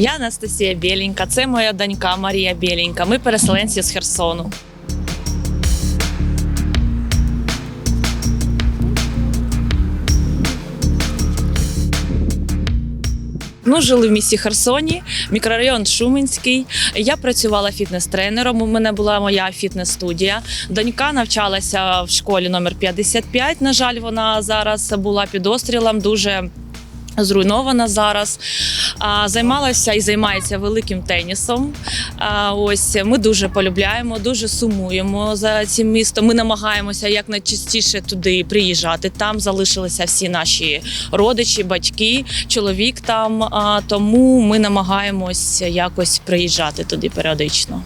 Я Анастасія Біленька, це моя донька Марія Біленька. Ми переселенці з Херсону. Ну, жили в місті Херсоні, мікрорайон Шуменський. Я працювала фітнес-тренером. У мене була моя фітнес-студія. Донька навчалася в школі номер 55. На жаль, вона зараз була під острілом. Дуже Зруйнована зараз, а, займалася і займається великим тенісом. А, ось ми дуже полюбляємо, дуже сумуємо за цим містом. Ми намагаємося якнайчастіше туди приїжджати. Там залишилися всі наші родичі, батьки, чоловік там. А, тому ми намагаємось якось приїжджати туди періодично.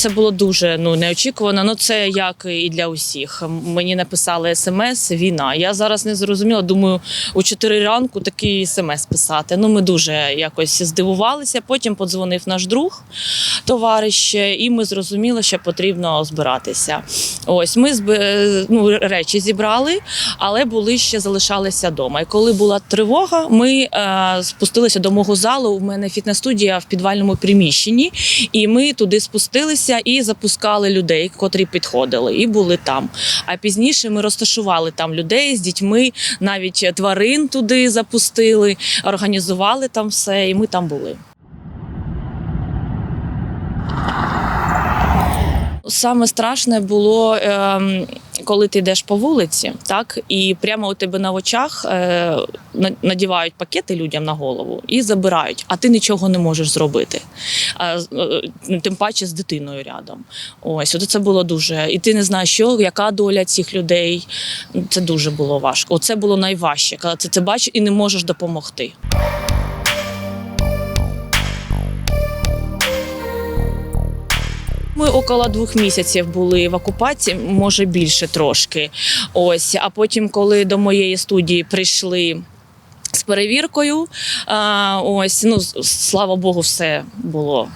Це було дуже ну неочікувано. Ну це як і для усіх. Мені написали смс війна. Я зараз не зрозуміла. Думаю, у 4 ранку такий смс писати. Ну ми дуже якось здивувалися. Потім подзвонив наш друг, товариш, і ми зрозуміли, що потрібно збиратися. Ось ми зб- ну, речі зібрали, але були ще залишалися вдома. І коли була тривога, ми е, спустилися до мого залу. У мене фітнес-студія в підвальному приміщенні, і ми туди спустилися і запускали людей, котрі підходили, і були там. А пізніше ми розташували там людей з дітьми, навіть тварин туди запустили, організували там все, і ми там були. Саме страшне було, ем, коли ти йдеш по вулиці, так і прямо у тебе на очах е, надівають пакети людям на голову і забирають, а ти нічого не можеш зробити. З- е, тим паче з дитиною рядом. Ось от це було дуже. І ти не знаєш, що яка доля цих людей. Це дуже було важко. Оце було найважче, коли ти це бачиш і не можеш допомогти. Ми около двох місяців були в окупації, може більше трошки. Ось, а потім, коли до моєї студії прийшли. З перевіркою, а, ось ну слава Богу, все було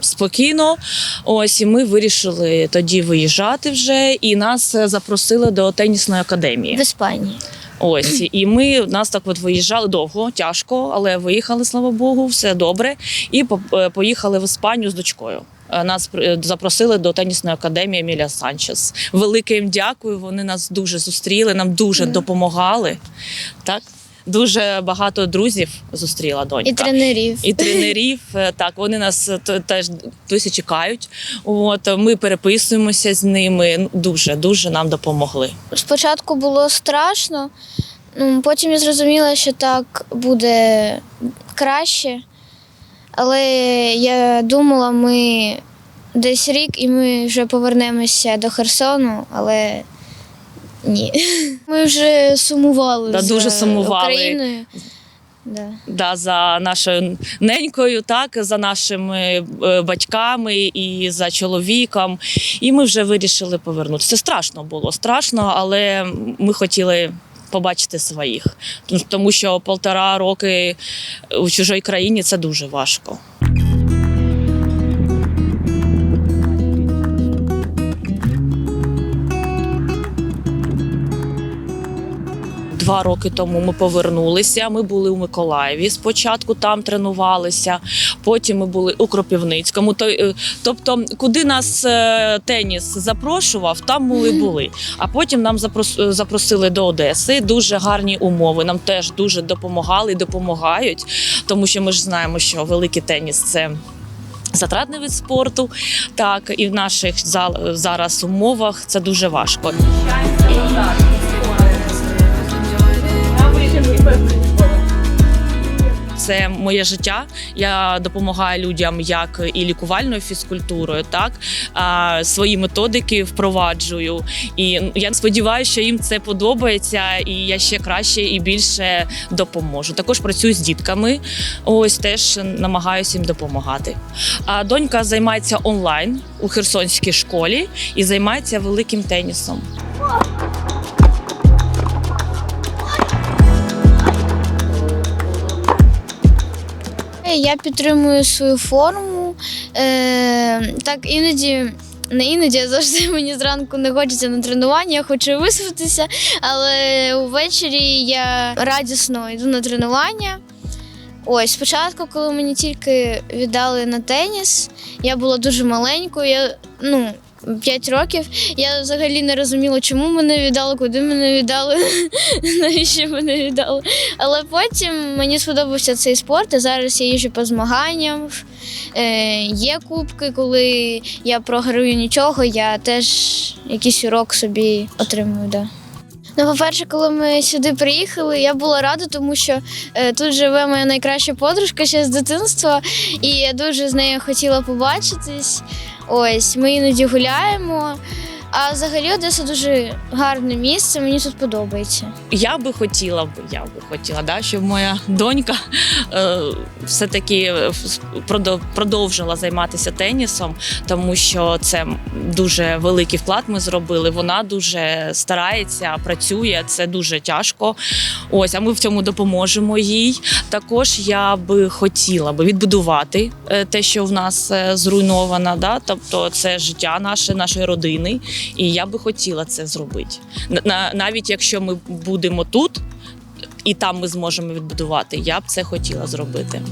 спокійно. Ось і ми вирішили тоді виїжджати вже, і нас е, запросили до тенісної академії. В Іспанії. Ось і ми нас так от виїжджали довго, тяжко, але виїхали, слава Богу, все добре. І е, поїхали в Іспанію з дочкою. Е, Нас е, запросили до тенісної академії Емілія Санчес. Велике їм дякую. Вони нас дуже зустріли, нам дуже допомагали. Так, дуже багато друзів зустріла донька. І тренерів. І тренерів, е, так вони нас теж досі чекають. От ми переписуємося з ними. Ну, Дуже дуже нам допомогли. Спочатку було страшно, ну, потім я зрозуміла, що так буде краще. Але я думала, ми десь рік і ми вже повернемося до Херсону, але ні. Ми вже сумували. Да, за дуже сумували. Україною. Да. да, за нашою ненькою, так за нашими е, батьками і за чоловіком. І ми вже вирішили повернутися. Страшно було, страшно, але ми хотіли. Побачити своїх, тому що полтора роки у чужій країні це дуже важко. Два роки тому ми повернулися. Ми були у Миколаєві. Спочатку там тренувалися, потім ми були у Кропівницькому. Е, Тобто, куди нас е, теніс запрошував, там ми були. А потім нам е, запросили до Одеси. Дуже гарні умови. Нам теж дуже допомагали і допомагають, тому що ми ж знаємо, що великий теніс це. Затратний вид спорту, так і в наших зараз умовах це дуже важко. Це моє життя. Я допомагаю людям як і лікувальною фізкультурою, так а, свої методики впроваджую. І я сподіваюся, що їм це подобається, і я ще краще і більше допоможу. Також працюю з дітками. Ось теж намагаюся їм допомагати. А донька займається онлайн у Херсонській школі і займається великим тенісом. Я підтримую свою форму. Е, так іноді не іноді, а завжди мені зранку не хочеться на тренування, я хочу виспатися, але увечері я радісно йду на тренування. Ось спочатку, коли мені тільки віддали на теніс, я була дуже маленькою. Я ну 5 років. Я взагалі не розуміла, чому мене віддали, куди мене віддали, навіщо мене віддали. Але потім мені сподобався цей спорт. І зараз я їжджу по змаганням. Е, є кубки, коли я програю нічого, я теж якийсь урок собі отримую. Да. Ну, по-перше, коли ми сюди приїхали, я була рада, тому що е, тут живе моя найкраща подружка ще з дитинства, і я дуже з нею хотіла побачитись. Ось ми іноді гуляємо. А взагалі Одеса дуже гарне місце, мені тут подобається. Я би хотіла б, я би хотіла, да, щоб моя донька е, все-таки е, продовжила займатися тенісом, тому що це дуже великий вклад ми зробили. Вона дуже старається, працює, це дуже тяжко. Ось, а ми в цьому допоможемо їй. Також я би хотіла би відбудувати е, те, що в нас е, зруйновано, да? тобто це життя наше, нашої родини. І я би хотіла це зробити. На- на- навіть якщо ми будемо тут і там ми зможемо відбудувати, я б це хотіла зробити.